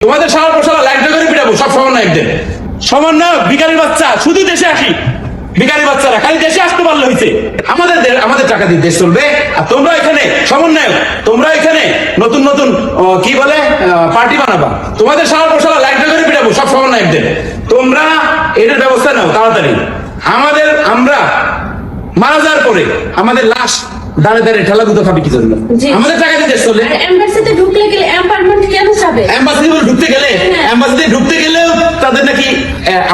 তোমাদের সারা পোশালা লাইট করে পিটাবো, সব সমন্বয়কদের সমন্বয় বিকারের বাচ্চা, শুধু দেশে আসি। বিকারি বাচ্চারা খালি দেশে আসতে পারলে হয়েছে আমাদের আমাদের টাকা দিয়ে দেশ চলবে, আর তোমরা এখানে সমন্বয়ক তোমরা এখানে নতুন নতুন কি বলে পার্টি বানাবা। তোমাদের সারা পোশালা লাইট করে পিটাবো, সব সমন্বয়কদের তোমরা এটার ব্যবস্থা নাও, তাড়াতাড়ি। আমাদের, আমরা মারা যাওয়ার পরে, আমাদের লাশ দাঁড়ে দাঁড়িয়ে ঠেলা গুতো খাবে কি জন্য? আমাদের টাকা দিয়ে দেশ চলে এম্বাসিতে ঢুকলে গেলে অ্যাপার্টমেন্ট কেন যাবে? ঢুকতে গেলে? হ্যাঁ। ঢুকতে গেলেও তাদের নাকি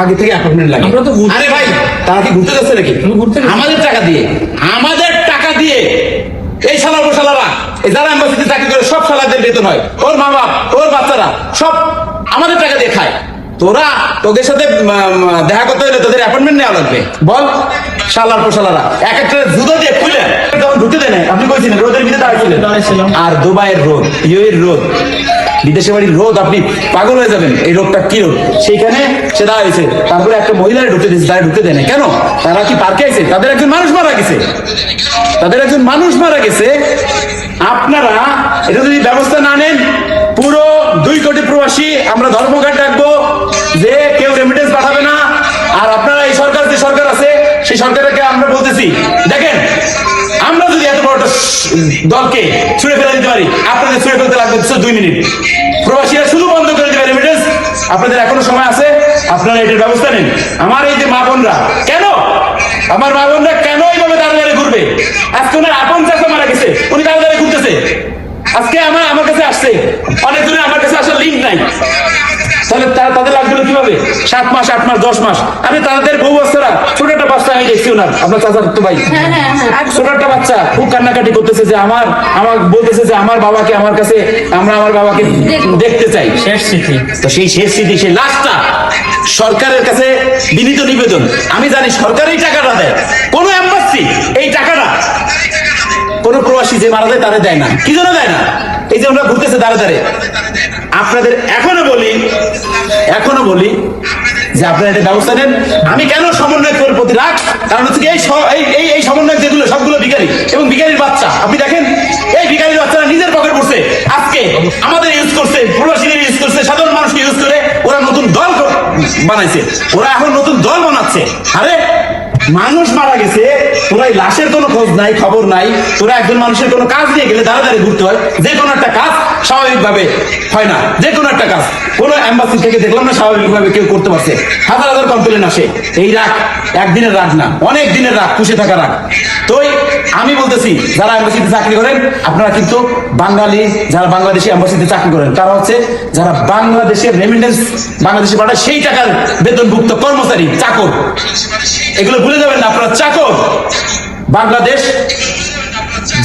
আগে থেকে অ্যাপয়েন্টমেন্ট লাগে। আমরা তো আরে ভাই তারা কি ঘুরতে যাচ্ছে নাকি। আমাদের টাকা দিয়ে আমাদের টাকা দিয়ে এই শালা শালারা এই যারা চাকরি করে সব শালাদের বেতন হয়। ওর মা বাপ ওর বাচ্চারা সব আমাদের টাকা দিয়ে খায়। তোরা তোদের সাথে দেখা করতে হলে তোদের অ্যাপয়েন্টমেন্ট নেওয়া লাগবে। বল। শালার পোশালারা। এক একটা জুতো দিয়ে খুলে তখন ঢুকতে দেয় আপনি কইছিলেন রোদের ভিতরে। আর দুবাইয়ের রোদ ইউএর রোদ বিদেশে বাড়ির রোদ আপনি পাগল হয়ে যাবেন। এই রোগটা কি রোগ সেইখানে সে দাঁড়াইছে। তারপরে একটা মহিলারে ঢুকতে দিয়েছে তারা ঢুকতে দেয় কেন? তারা কি পার্কে আছে তাদের একজন মানুষ মারা গেছে। তাদের একজন মানুষ মারা গেছে। আপনারা এটা যদি ব্যবস্থা না নেন পুরো দুই কোটি প্রবাসী আমরা ধর্মঘাট ডাকবো যে কেউ রেমিটেন্স পাঠাবে না আর আপনারা এই সরকার যে সরকার আছে সেই সরকারকে আমরা বলতেছি, দেখেন, আমরা যদি এত বড় দলকে ছুড়ে ফেলে দিতে পারি, আপনাদের ছুড়ে ফেলতে লাগবে দুই মিনিট। প্রবাসীরা শুধু বন্ধ করে দেবে রেমিটেন্স আপনাদের এখনও সময় আছে, আপনারা এটার ব্যবস্থা নিন। আমার এই যে মা বোনরা, কেন? আমার মা বোনরা কেন এইভাবে দাঁড়িয়ে ঘুরবে? আজকে ওনার আপন চাষা মারা গেছে, উনি দাঁড়িয়ে ঘুরতেছে। আজকে আমার আমার কাছে আসছে। অনেক দূরে আমার কাছে কীভাবে সাত মাস আট মাস দশ মাস? আরে তাদের বউ বাচ্চারা ছোট একটা বাচ্চা আমি দেখছি ওনার। আপনার চাচার তো ভাই। হ্যাঁ হ্যাঁ হ্যাঁ। ছোট একটা বাচ্চা খুব কান্নাকাটি করতেছে যে আমার আমার বলতেছে যে আমার বাবাকে আমার কাছে আমরা আমার বাবাকে দেখতে চাই। শেষ স্মৃতি। তো সেই শেষ স্মৃতি সেই লাশটা সরকারের কাছে বিনীত নিবেদন। আমি জানি সরকার এই টাকাটা দেয়। কোন এম্বাসি এই টাকাটা কোন প্রবাসী যে মারা যায় তারা দেয় না। কি জন্য দেয় না? এই যে আমরা ঘুরতেছে দাঁড়ে দাঁড়ে আপনাদের এখনও বলি এখনও বলি যে আপনারা এটা ব্যবস্থা নেন। আমি কেন সমন্বয়কের প্রতি রাগ? কারণ হচ্ছে এই এই এই সমন্বয়ক যেগুলো, সবগুলো ভিকারি এবং ভিকারির বাচ্চা। আপনি দেখেন, এই ভিকারির বাচ্চারা নিজের পকেট পড়ছে আজকে আমাদের ইউজ করছে, প্রবাসীদের ইউজ করছে, সাধারণ মানুষকে ইউজ করে ওরা নতুন দল বানাইছে। ওরা এখন নতুন দল বানাচ্ছে। আরে মানুষ মারা গেছে, তোরা লাশের কোনো খোঁজ নাই, খবর নাই, তোরা একজন মানুষের কোনো কাজ নিয়ে গেলে দাঁড়া দাঁড়িয়ে ঘুরতে হয়। যে কোনো একটা কাজ স্বাভাবিকভাবে হয় না। যে কোনো একটা কাজ। কোনো অ্যাম্বাসি থেকে দেখলাম না স্বাভাবিকভাবে কেউ করতে পারছে। হাজার হাজার কমপ্লেন আসে। এই রাগ একদিনের রাগ না, অনেক দিনের রাগ খুশি থাকা রাগ। তো আমি বলতেছি, যারা অ্যাম্বাসিতে চাকরি করেন, আপনারা কিন্তু বাঙালি, যারা বাংলাদেশি অ্যাম্বাসিতে চাকরি করেন, তারা হচ্ছে যারা বাংলাদেশের রেমিটেন্স বাংলাদেশে পাঠায়, সেই টাকার বেতনভুক্ত কর্মচারী, চাকর। এগুলো ভুলে যাবেন না, আপনারা চাকর বাংলাদেশ,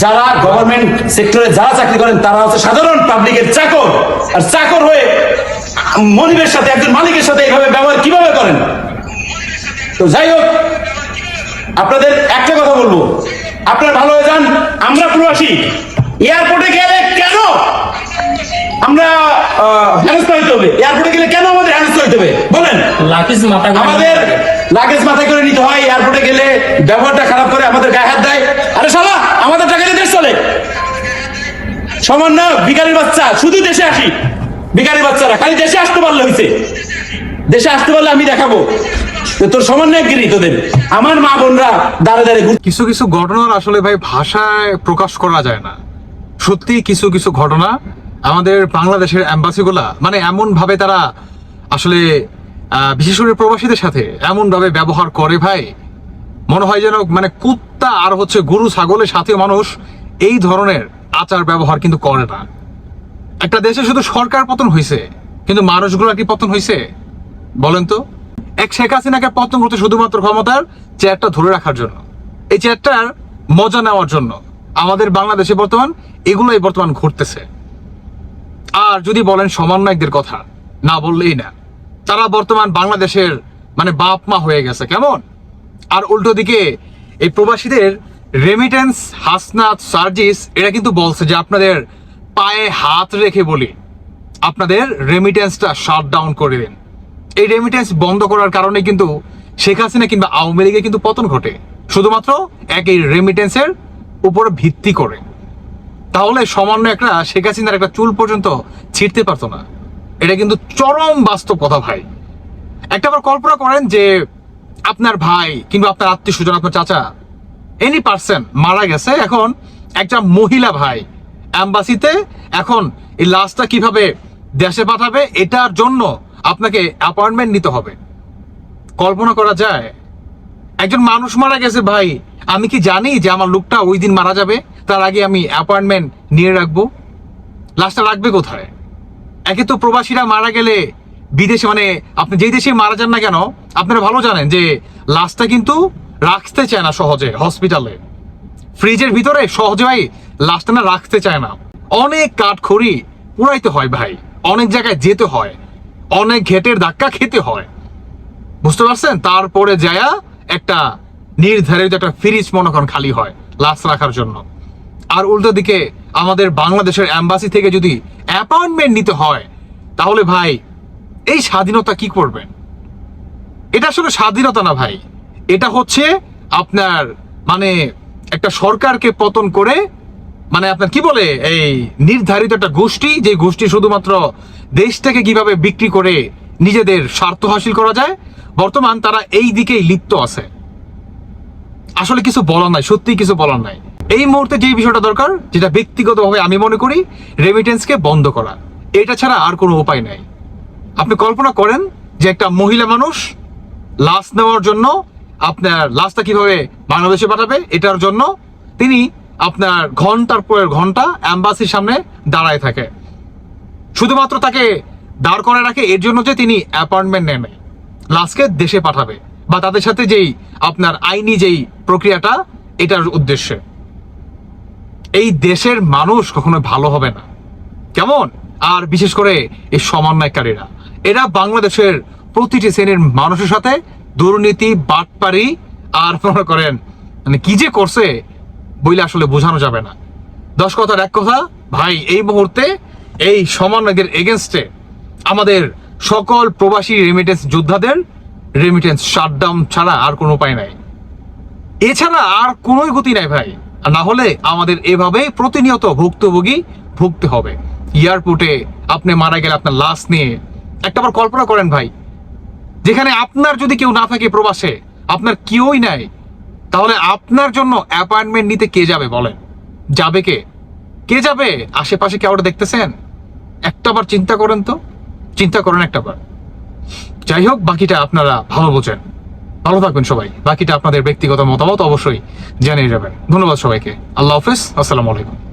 যারা গভর্নমেন্ট সেক্টরে যারা চাকরি করেন, তারা হচ্ছে সাধারণ পাবলিকের চাকর আর চাকর হয়ে মনিবের সাথে, একজন মালিকের সাথে এইভাবে ব্যবহার কীভাবে করেন? তো যাই হোক, আপনাদের একটা কথা বলব। আপনারা ভালো হয়ে যান, আমরা প্রবাসী। এয়ারপোর্টে গেলে কেন? আমরা হেনস্থা হইতে হবে এয়ারপোর্টে গেলে কেন আমাদের হেনস্থা হইতে হবে বলেন। লাকিস মাথা আমাদের লাগেজ মাথায় করে নিতে হয়। এয়ারপোর্টে গেলে ব্যবহারটা খারাপ করে আমাদের গায়ে হাত দেয়। আরে শালা আমাদের টাকা দিয়ে দেশ চলে। সমন্বয় বিকারের বাচ্চা। শুধু দেশে আসি। বিকারের বাচ্চারা খালি দেশে আসতে পারলে হয়েছে দেশে আসতে পারলে আমি দেখাবো। তোর সমন্বয় গিরি তোদের। আমার মা বোনরা দাঁড়ে দাঁড়ে কিছু কিছু ঘটনার আসলে ভাই ভাষায় প্রকাশ করা যায় না। সত্যি কিছু কিছু ঘটনা আমাদের বাংলাদেশের অ্যাম্বাসিগুলা মানে এমন ভাবে তারা আসলে বিশেষ করে প্রবাসীদের সাথে এমন ভাবে ব্যবহার করে ভাই। মনে হয় যেন মানে কুত্তা আর হচ্ছে গরু, ছাগলের সাথে মানুষ এই ধরনের আচার ব্যবহার কিন্তু করে না। একটা দেশে শুধু সরকার পতন হয়েছে কিন্তু মানুষগুলোর কি পতন হয়েছে বলেন তো। এক শেখ হাসিনাকে পতন করতে শুধুমাত্র ক্ষমতার চেয়ারটা ধরে রাখার জন্য, এই চেয়ারটার মজা নেওয়ার জন্য আমাদের বাংলাদেশে বর্তমান, এগুলোই বর্তমান ঘটতেছে। আর যদি বলেন সমন্বয়কদের কথা, না বললেই না। তারা বর্তমান বাংলাদেশের মানে বাপ মা হয়ে গেছে, কেমন? আর উল্টো দিকে এই প্রবাসীদের রেমিটেন্স হাসনাত সার্জিস, এরা কিন্তু বলছে যে আপনাদের পায়ে হাত রেখে বলি, আপনাদের রেমিটেন্সটা শাট ডাউন করে দিন। এই রেমিটেন্স বন্ধ করার কারণে কিন্তু শেখ হাসিনা কিংবা আওয়ামী লীগের কিন্তু পতন ঘটে। শুধুমাত্র এক এই রেমিটেন্সের উপর ভিত্তি করে। তাহলে সামান্য একটা শেখ হাসিনার একটা চুল পর্যন্ত ছিঁড়তে পারতো না। এটা কিন্তু চরম বাস্তব কথা ভাই। একটা আবার কল্পনা করেন যে আপনার ভাই কিংবা আপনার আত্মীয় স্বজন, আপনার চাচা এনি পার্সন মারা গেছে, এখন একটা মহিলা ভাই অ্যাম্বাসিতে এখন এই লাশটা কীভাবে দেশে পাঠাবে, এটার জন্য আপনাকে অ্যাপয়েন্টমেন্ট নিতে হবে। কল্পনা করা যায়, একজন মানুষ মারা গেছে ভাই, আমি কি জানি যে আমার লোকটা ওই দিন মারা যাবে? তার আগে আমি অ্যাপয়েন্টমেন্ট নিয়ে রাখব। লাশটা রাখবে কোথায়? একে তো প্রবাসীরা মারা গেলে বিদেশে মানে আপনি যেই দেশে মারা যান না কেন, আপনারা ভালো জানেন যে লাশটা কিন্তু রাখতে চায় না সহজে হসপিটালে। ফ্রিজের ভিতরে সহজে ভাই লাশটা না রাখতে চায় না। অনেক কাঠখড়ি পুরাইতে হয় ভাই, অনেক জায়গায় যেতে হয়, অনেক ঘেটের ধাক্কা খেতে হয়। বুঝতে পারছেন? তারপরে যায়া একটা নির্ধারিত একটা ফ্রিজ মনে খালি হয়, লাশ রাখার জন্য। আর উল্টো দিকে আমাদের বাংলাদেশের অ্যাম্বাসি থেকে যদি অ্যাপয়েন্টমেন্ট নিতে হয়, তাহলে ভাই, এই স্বাধীনতা কি করবেন এটা আসলে স্বাধীনতা না ভাই। এটা হচ্ছে আপনার মানে একটা সরকারকে পতন করে মানে আপনার কি বলে, এই নির্ধারিত একটা গোষ্ঠী, যে গোষ্ঠী শুধুমাত্র দেশটাকে কীভাবে বিক্রি করে নিজেদের স্বার্থ হাসিল করা যায়, বর্তমান তারা এই দিকেই লিপ্ত আছে। আসলে কিছু বলার নাই সত্যি কিছু বলার নাই। এই মুহূর্তে যে বিষয়টা দরকার, যেটা ব্যক্তিগতভাবে আমি মনে করি রেমিটেন্সকে বন্ধ করা। এটা ছাড়া আর কোনো উপায় নাই। আপনি কল্পনা করেন যে একটা মহিলা মানুষ লাশ নেওয়ার জন্য আপনার লাশটা কীভাবে বাংলাদেশে পাঠাবে, এটার জন্য তিনি আপনার ঘণ্টার পরের ঘণ্টা অ্যাম্বাসির সামনে দাঁড়ায় থাকে। শুধুমাত্র তাকে দাঁড় করে রাখে, এর জন্য যে তিনি অ্যাপয়েন্টমেন্ট নেন লাশকে দেশে পাঠাবে, বা তাদের সাথে যেই আপনার আইনি যেই প্রক্রিয়াটা, এটার উদ্দেশ্যে। এই দেশের মানুষ কখনো ভালো হবে না। কেমন? আর বিশেষ করে এই সমন্বয়কারীরা। এরা বাংলাদেশের প্রতিটি শ্রেণির মানুষের সাথে দুর্নীতি, বাটপারি আর মনে করেন মানে কি যে করছে বইলে আসলে বোঝানো যাবে না। দশ কথার এক কথা, ভাই, এই মুহূর্তে এই সমন্বয়কের এগেনস্টে আমাদের সকল প্রবাসী রেমিটেন্স যোদ্ধাদের রেমিটেন্স শাটডাউন ছাড়া আর কোনো উপায় নাই। এছাড়া আর কোনোই গতি নাই, ভাই। না হলে আমাদের এভাবেই প্রতিনিয়ত ভুক্তভোগী ভুগতে হবে। এয়ারপোর্টে আপনি মারা গেলে আপনার লাশ নিয়ে একটা বার কল্পনা করেন ভাই, যেখানে আপনার যদি কেউ না থাকে প্রবাসে, আপনার কেউই নাই, তাহলে আপনার জন্য অ্যাপয়েন্টমেন্ট নিতে কে যাবে বলেন? যাবে কে? কে যাবে? আশেপাশে কেউ দেখতেছেন? একটাবার চিন্তা করেন তো। চিন্তা করেন একটাবার যাই হোক, বাকিটা আপনারা ভালো বোঝেন। ভালো থাকবেন সবাই। বাকিটা আপনাদের ব্যক্তিগত মতামত অবশ্যই জানিয়ে যাবেন। ধন্যবাদ সবাইকে। আল্লাহ হাফিজ। আসসালামু আলাইকুম।